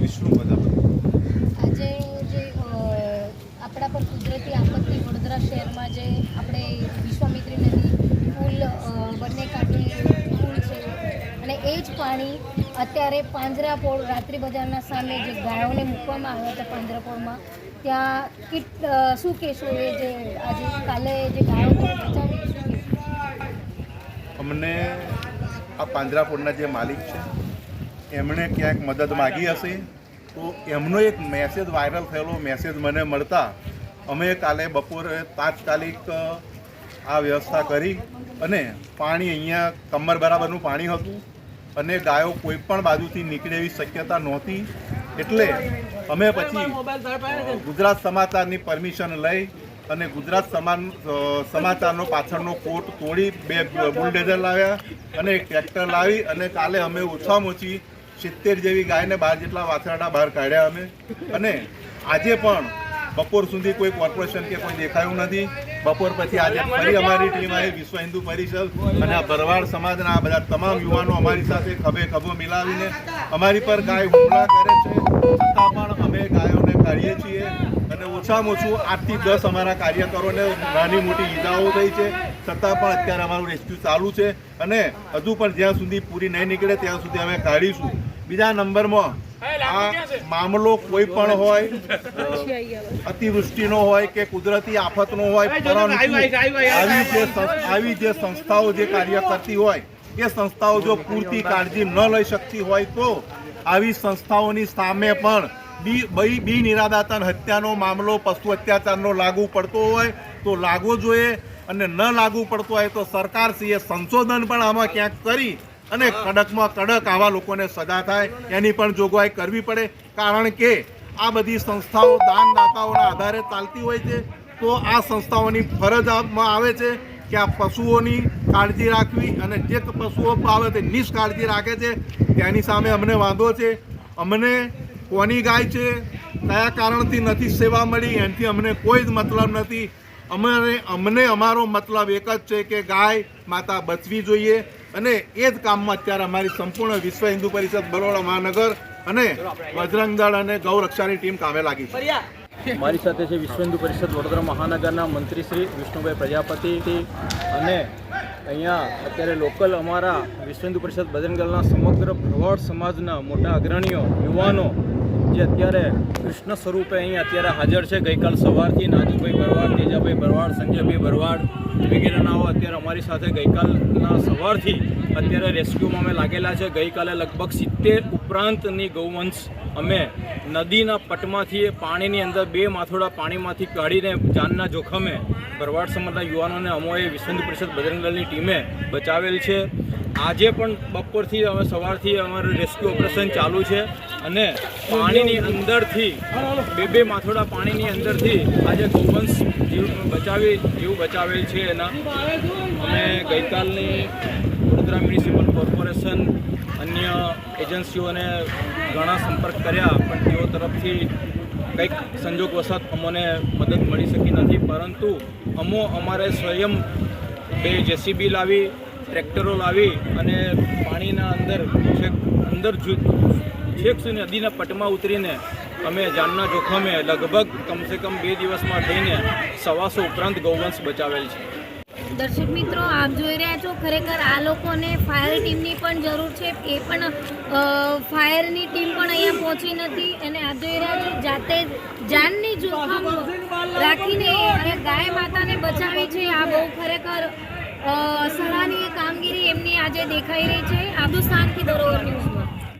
વિષ્ણુ પ્રજાપતિ આજે જે આપણા પર કુદરતી આપત્તિ વડોદરા શહેરમાં જે આપણે વિશ્વામિત્રી નદી પુલ બંને કાંઠે પુલ છે. અને એ જ પાણી અત્યારે પાંજરાપોળ રાત્રિ બજારના સામે જે ગાયોને મૂકવામાં આવ્યા હતા પાંજરાપોળમાં ત્યાં કીટ શું કહેશો એ જે આજે કાલે જે ગાયો બચાવી? અમને આ પાંજરાપોળના જે માલિક છે એમણે ક્યાંક મદદ માગી હશે? તો એમનો એક મેસેજ વાયરલ થયેલો મેસેજ મને મળતા અમે કાલે બપોરે તાત્કાલિક આ વ્યવસ્થા કરી અને પાણી અહીંયા કમર બરાબરનું પાણી હતું અને ગાયો કોઈ પણ બાજુથી નીકળે એવી શક્યતા નહોતી. એટલે અમે પછી ગુજરાત સમાચારની પરમિશન લઈ અને ગુજરાત સમાન સમાચારનો પાછળનો કોટ તોડી બે બુલડેઝર લાવ્યા અને ટ્રેક્ટર લાવી અને કાલે અમે ઓછામાં ઓછી સિત્તેર જેવી ગાયને બાર જેટલા વાછરડા બહાર કાઢ્યા અમે. અને આજે પણ બપોર સુધી કોઈ કોર્પોરેશન કે કોઈ દેખાયું નથી. બપોર પછી આજે ફરી અમારી ટીમ આવી, વિશ્વ હિન્દુ પરિષદ અને આ ભરવાડ સમાજના આ બધા તમામ યુવાનો અમારી સાથે ખભે ખભો મિલાવીને અમારી પર ગાય હુમલા કરે છે. છતાં પણ અમે ગાયોને કાઢીએ છીએ અને ઓછામાં ઓછું આઠથી દસ અમારા કાર્યકરોને નાની મોટી ઈજાઓ થઈ છે. છતાં પણ અત્યારે અમારું રેસ્ક્યુ ચાલુ છે અને હજુ પણ જ્યાં સુધી પૂરી નહીં નીકળે ત્યાં સુધી અમે કાઢીશું. બીજા નંબરમાં આ મામલો કોઈ પણ હોય અતિવૃષ્ટિનો હોય કે કુદરતી આફતનો હોય આવી જે આવી જે સંસ્થાઓ જે કાર્ય કરતી હોય એ સંસ્થાઓ જો પૂરતી કાળજી ન લઈ શકતી હોય તો આવી સંસ્થાઓની સામે પણ બી બી બિન ઇરાદાતન હત્યાનો મામલો પશુ અત્યાચારનો લાગુ પડતો હોય તો લાગવો જોઈએ અને ન લાગુ પડતો હોય તો સરકારશ્રીએ સંશોધન પણ આમાં ક્યાંક કરી અને કડકમાં કડક આવા લોકોને સજા થાય, એની પણ જોગવાઈ કરવી પડે. કારણ કે આ બધી સંસ્થાઓ દાનદાતાઓના આધારે ચાલતી હોય છે. તો આ સંસ્થાઓની ફરજમાં આવે છે કે આ પશુઓની કાળજી રાખવી અને જે પશુઓ આવે તે નિષ્કાળજી રાખે છે. તેની સામે અમને વાંધો છે. અમને કોની ગાય છે, કયા કારણથી નથી સેવા મળી, એનાથી અમને કોઈ જ મતલબ નથી. અમારે, અમને અમારો મતલબ એક જ છે કે ગાય માતા બચવી જોઈએ. અને એ જ કામમાં અત્યારે અમારી સંપૂર્ણ વિશ્વ હિન્દુ પરિષદ બરોડા મહાનગર અને બજરંગ દળ અને ગૌરક્ષાની ટીમ કામે લાગી છે. મારી સાથે છે વિશ્વ હિન્દુ પરિષદ વડોદરા મહાનગરના મંત્રી શ્રી વિષ્ણુભાઈ પ્રજાપતિ અને અહીંયા અત્યારે લોકલ અમારા વિશ્વ હિન્દુ પરિષદ બજરંગલના સમગ્ર ભરવાડ સમાજના મોટા અગ્રણીઓ, યુવાનો જે અત્યારે કૃષ્ણ સ્વરૂપે અહીં અત્યારે હાજર છે. ગઈકાલ સવારથી નાજુભાઈ ભરવાડ, તેજાભાઈ ભરવાડ, સંજયભાઈ ભરવાડ વગેરેનાઓ અત્યારે અમારી સાથે ગઈકાલના સવારથી અત્યારે રેસ્ક્યુમાં અમે લાગેલા છે. ગઈકાલે લગભગ સિત્તેર ઉપરાંતની ગૌવંશ અમે નદીના પટમાંથી પાણીની અંદર બે માથોડા પાણીમાંથી કાઢીને જાનના જોખમે ભરવાડ સમાજના યુવાનોને અમોએ વિશ્વ પરિષદ બજરંગ ટીમે બચાવેલ છે. આજે પણ બપોરથી અમે સવારથી અમારું રેસ્ક્યુ ઓપરેશન ચાલુ છે. અને પાણીની અંદરથી, બે બે માથોડા પાણીની અંદરથી આજે ગૌવંશ જીવ બચાવી, જીવ બચાવેલ છે એના. અમે ગઈકાલની વડોદરા મ્યુનિસિપલ કોર્પોરેશન અન્ય એજન્સીઓને ઘણા સંપર્ક કર્યા, પણ તેઓ તરફથી કંઈક સંજોગવશાત અમોને મદદ મળી શકી નથી. પરંતુ અમો અમારે સ્વયં બે જેસીબી લાવી, ટ્રેક્ટરો લાવી અને પાણીના અંદર અંદર જુ- સુધી નદીના પટમાં ઉતરીને અમે જાનના જોખમે લગભગ કમસે કમ બે દિવસમાં થઈને સવાસો ઉપરાંત ગૌવંશ બચાવેલ છે. દર્શક મિત્રો, આપ જોઈ રહ્યા છો, ખરેખર આ લોકોને ફાયર ટીમની પણ જરૂર છે. એ પણ ફાયરની ટીમ પણ અહીંયા પહોંચી નથી. અને આપ જોઈ રહ્યા છો, જાતે જાનની જોખમ રાખીને અને ગાય માતાને બચાવી છે. આ બહુ ખરેખર સરાહનીય કામગીરી એમની આજે દેખાઈ રહી છે. આબુસ્તાનથી ધરોહર ન્યૂઝ.